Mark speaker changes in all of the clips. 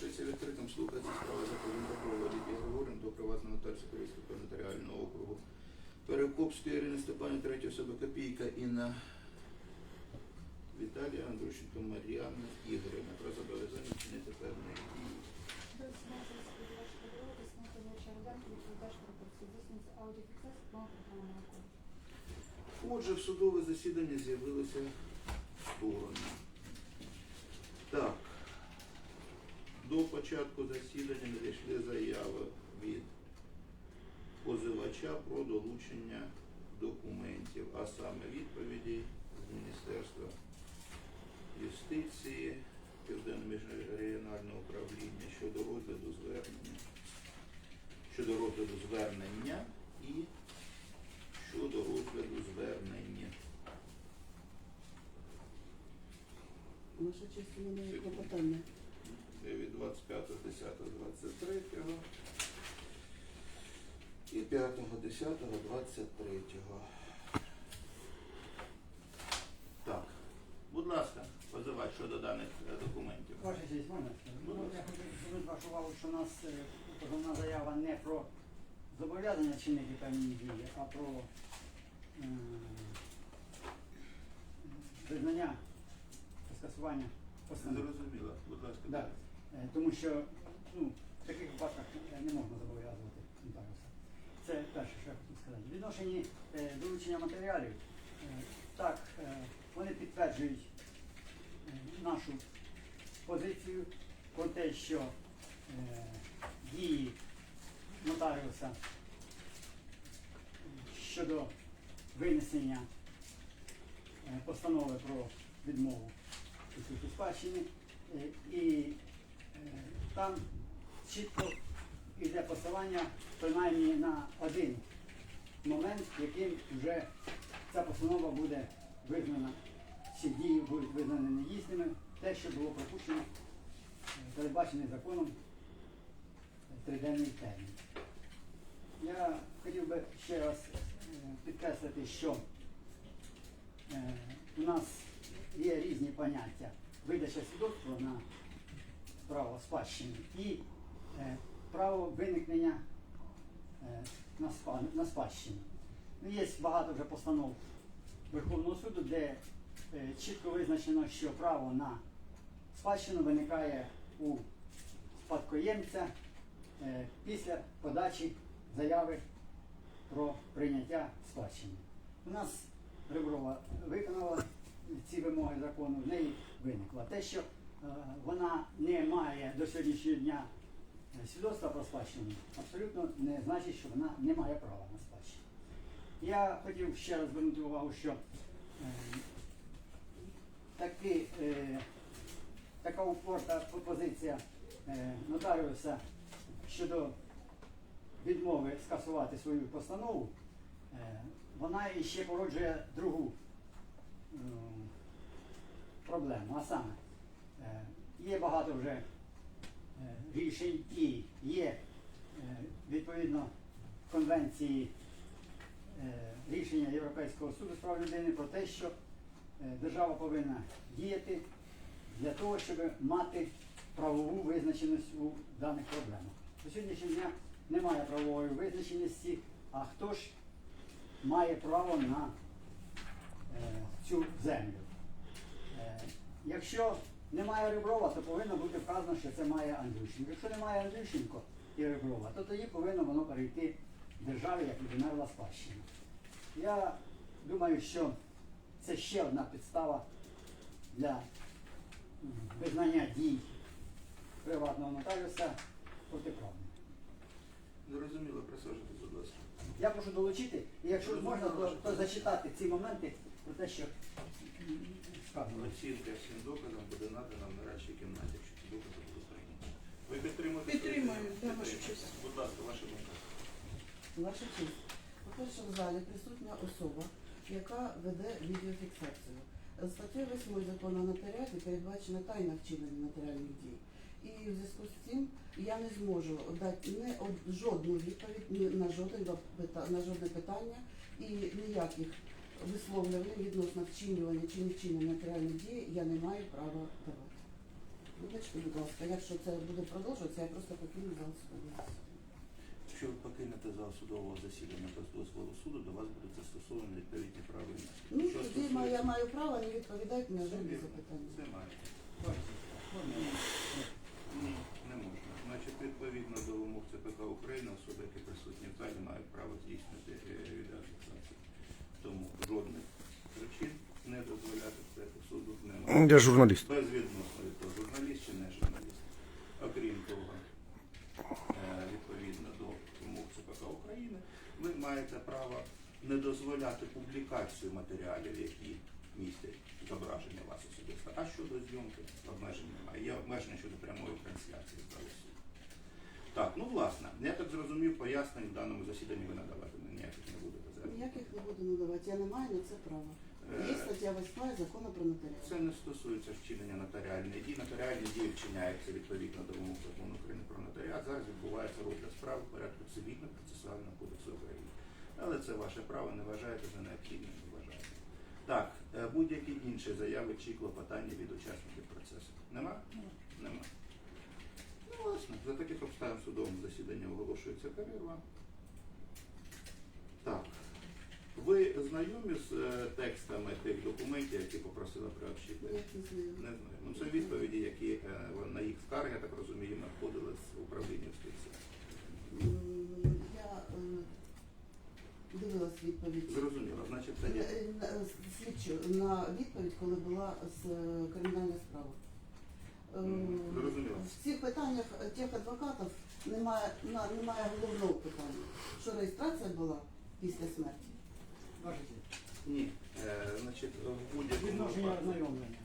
Speaker 1: Залишається відкритим слухати справи за Павленко Лідії Григорівни до приватного нотаріуса Київського нотаріального округу. Перекопської Ірини Степані, третя особа Копійка Інна Віталія Андрущенко Мар'яна Ігорівна про зобов'язання чинити певні дії.
Speaker 2: До 17 сподівач подруги, снити вечір ранку, відповідач про процесуальність аудіофіксації плану програмного коду.
Speaker 1: Отже, в судове засідання з'явилися сторони. Так, до початку засідання надійшли заяви від позивача про долучення документів, а саме відповіді з Міністерства юстиції, Південно-міжрегіонального управління щодо розгляду звернення, щодо розгляду звернення і щодо розгляду звернення.
Speaker 3: Наша у клопотання.
Speaker 1: Це від 25.10.23 і 5.10.23. Так, будь ласка, позивач щодо даних е, документів.
Speaker 4: Ваша честь, можна? Ну, я хочу звернути вашу увагу, що у нас е, позовна заява не про зобов'язання чинити певні дії, а про е, визнання скасування постанови.
Speaker 1: Зрозуміло, будь ласка.
Speaker 4: Да. Е, Тому що ну, в таких випадках е, не можна зобов'язувати нотаріуса. Це перше, що я хотів сказати. В відношенні е, долучення матеріалів, так, вони підтверджують нашу позицію про те, що дії нотаріуса щодо винесення постанови про відмову у спадщини. І там чітко йде посилання принаймні на один момент, яким вже ця постанова буде визнана, всі дії будуть визнані недійсними, те, що було пропущено, передбачений законом триденний термін. Я хотів би ще раз е, підкреслити, що е, у нас є різні поняття. Видача свідоцтва на спадщини і е, право виникнення е, на, спа, на спадщину. Ну, Є багато вже постанов Верховного суду, де е, чітко визначено, що право на спадщину виникає у спадкоємця е, після подачі заяви про прийняття спадщини. У нас Реброва виконала ці вимоги закону, в неї виникло. Те, що вона не має до сьогоднішнього дня е, свідоцтва про спадщину, абсолютно не значить, що вона не має права на спадщину. Я хотів ще раз звернути увагу, що е, таки, е, така упорта позиція е, нотаріуса щодо відмови скасувати свою постанову, е, вона іще породжує другу проблему. А саме, е, є багато вже е, рішень і є е, відповідно конвенції е, рішення Європейського суду з прав людини про те, що е, держава повинна діяти для того, щоб мати правову визначеність у даних проблемах. До сьогоднішнього дня немає правової визначеності, а хто ж має право на е, цю землю? Е, якщо немає Реброва, то повинно бути вказано, що це має Андрющенко. Якщо немає Андрющенко і Реброва, то тоді повинно воно перейти державі, як відмерла спадщина. Я думаю, що це ще одна підстава для визнання дій приватного нотаріуса протиправними.
Speaker 1: Зрозуміло, присаджуйтесь, будь ласка.
Speaker 4: Я прошу долучити, і якщо можна, то, то зачитати ці моменти про те, що.
Speaker 1: Оцінка всім доказам буде надана в нарадчій кімнаті, якщо ці докази будуть прийняті. Ви підтримуєте?
Speaker 3: Підтримую, да, ваша честь.
Speaker 1: Будь ласка, ваша думка.
Speaker 3: Ваша честь. По-перше, в залі присутня особа, яка веде відеофіксацію. Статтею 8 закону нотаріаті передбачена тайна вчинення нотаріальних дій. І в зв'язку з цим я не зможу дати не жодну відповідь на жодне питання і ніяких висловлювань відносно вчинювання чи не вчинення нотаріальних дій я не маю права давати. Вибачте, будь ласка, якщо це буде продовжуватися, я просто покину зал судового.
Speaker 1: Якщо ви покинете зал судового засідання без дозволу суду, до вас будуть застосовані відповідні правила.
Speaker 3: Ну,
Speaker 1: Що
Speaker 3: тоді ма- я маю право не відповідати на жодні
Speaker 1: Це
Speaker 3: запитання.
Speaker 1: Це має. Ні, не можна. Значить, відповідно до вимог ЦПК України, особи, які присутні в залі, мають право здійснити е, відеофіксацію. Тому жодних причин не дозволяти це суду немає.
Speaker 5: Я журналіст.
Speaker 1: Безвідносно від того, журналіст чи не журналіст. Окрім того, е, відповідно до вимог ЦПК України, ви маєте право не дозволяти публікацію матеріалів, які містять зображення вас особисто. А щодо зйомки обмежень немає. Є обмеження щодо прямої трансляції залу. Так, ну власне, я так зрозумів, пояснень в даному засіданні ви надавати ніяких не будете зараз.
Speaker 3: Ніяких не буду надавати, я не маю на це права. Є стаття 8 закону про нотаріат.
Speaker 1: Це не стосується вчинення нотаріальної дії. Нотаріальні дії вчиняються відповідно до вимог закону України про нотаріат. Зараз відбувається розгляд справи в порядку цивільно-процесуального кодексу України. Але це ваше право, не вважаєте за необхідне, не вважаєте. Так, е, будь-які інші заяви чи клопотання від учасників процесу. Нема? Нема. Ну, власне, за таких обставин судовому засіданні оголошується перерва. Ви знайомі з е, текстами тих документів, які попросила приобщити?
Speaker 3: Я не знаю.
Speaker 1: Не знаю. Ну це відповіді, які е, на їх скарги, я так розумію, надходили з управління юстиції.
Speaker 3: М, Я е, дивилась відповідь.
Speaker 1: Зрозуміло, значить це
Speaker 3: Е,
Speaker 1: є.
Speaker 3: на- Слідчу на відповідь, коли була з е, кримінальна справа. Е,
Speaker 1: Мгм, зрозуміло.
Speaker 3: В цих питаннях е, тих адвокатів немає, на- немає головного питання, що реєстрація була після смерті.
Speaker 4: Бачите,
Speaker 1: Ні. Е, значить, в будь-якому
Speaker 4: відношення
Speaker 1: випадку.
Speaker 4: ознайомлення.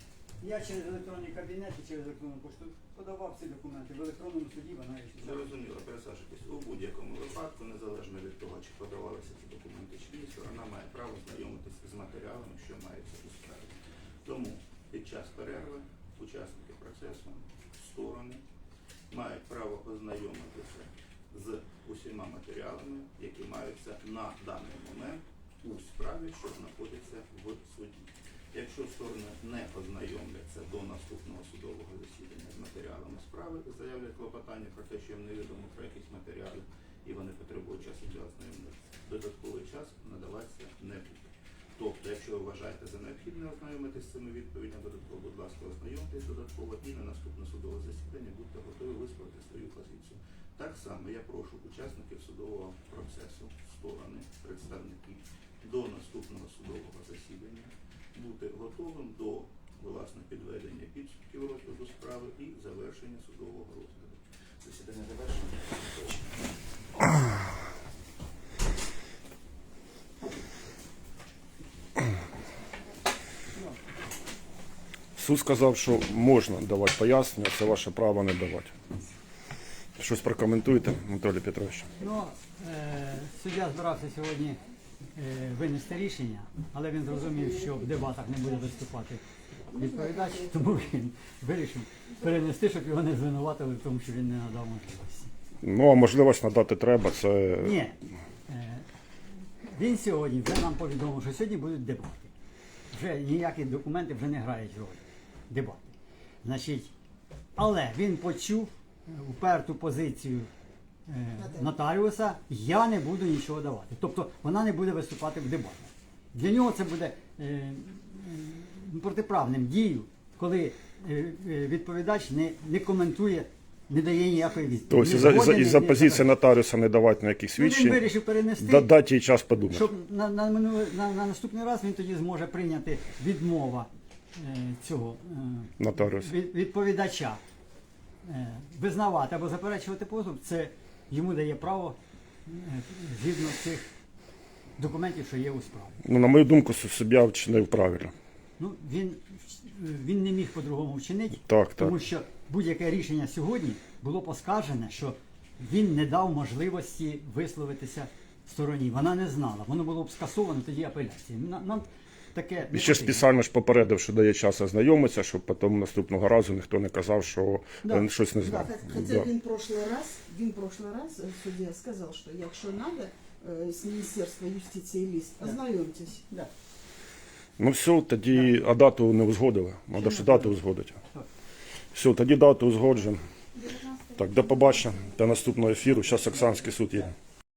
Speaker 4: Я через електронні кабінети, через електронну пошту подавав ці документи. В електронному суді вона є.
Speaker 1: Зрозуміло, пересаджуйтесь. У будь-якому випадку, незалежно від того, чи подавалися ці документи чи ні, сторона має право знайомитися з матеріалами, що мається у справі. Тому під час перерви учасники процесу, сторони мають право ознайомитися з усіма матеріалами, які маються на даний момент у справі, що знаходиться в суді. Якщо сторони не ознайомляться до наступного судового засідання з матеріалами справи, заявлять клопотання про те, що їм невідомо про якісь матеріали і вони потребують часу для ознайомлення, додатковий час надаватися не буде. Тобто, якщо ви вважаєте за необхідне ознайомитися з цими відповідями додатково, будь ласка, ознайомтесь додатково і на наступне судове засідання будьте готові висловити свою позицію. Так само я прошу учасників судового процесу, сторони, представників до наступного судового засідання бути готовим до власне підведення підсумків розгляду справи і завершення судового розгляду. Засідання завершено.
Speaker 5: Суд сказав, що можна давати пояснення, це ваше право не давати. Щось прокоментуєте, Анатолій Петрович?
Speaker 4: Ну, е, суддя збирався сьогодні винести рішення, але він зрозумів, що в дебатах не буде виступати відповідач, тому він вирішив перенести, щоб його не звинуватили в тому, що він не надав можливості.
Speaker 5: Ну, а можливість надати треба, це
Speaker 4: Ні. Е, Він сьогодні вже нам повідомив, що сьогодні будуть дебати. Вже ніякі документи вже не грають роль. Дебати. Значить, але він почув е, уперту позицію е, нотаріуса, я не буду нічого давати. Тобто вона не буде виступати в дебатах. Для нього це буде е, е, протиправним дією, коли е, е, відповідач не, не коментує, не дає ніякої відповіді.
Speaker 5: тобто із-за,
Speaker 4: згоден,
Speaker 5: із-за
Speaker 4: не-
Speaker 5: позиції нотаріуса не давати ніяких
Speaker 4: Ну, він вирішив перенести.
Speaker 5: да- дати їй час подумати.
Speaker 4: Щоб на, на, на, на наступний раз він тоді зможе прийняти відмова е, цього е, від, відповідача е, визнавати або заперечувати позов, це йому дає право е, згідно цих документів, що є у справі.
Speaker 5: Ну, на мою думку, су- суддя вчинив правильно.
Speaker 4: Ну, він, він не міг по-другому вчинити,
Speaker 5: Так, так.
Speaker 4: тому що будь-яке рішення сьогодні було поскаржене, що він не дав можливості висловитися стороні. Вона не знала. Воно було б скасовано тоді апеляції. Нам таке
Speaker 5: І
Speaker 4: не
Speaker 5: ще
Speaker 4: потрібно.
Speaker 5: спеціально ж попередив, що дає час ознайомитися, щоб потім наступного разу ніхто не казав, що
Speaker 4: Да.
Speaker 5: він щось не
Speaker 6: Да,
Speaker 5: знав.
Speaker 6: хо- хотя
Speaker 5: Да.
Speaker 6: він прошлый раз, він прошлый раз э, судья сказал, что якщо надо, э, с Министерства юстиции лист,
Speaker 4: Да.
Speaker 6: ознайомьтесь.
Speaker 4: Да.
Speaker 5: Ну все, тоді, а дату не узгодили. Треба ж дату узгодити. Все, тоді дату узгоджуємо.
Speaker 2: 19
Speaker 5: Так, до побачення. До наступного ефіру. Зараз Оксанський суд є.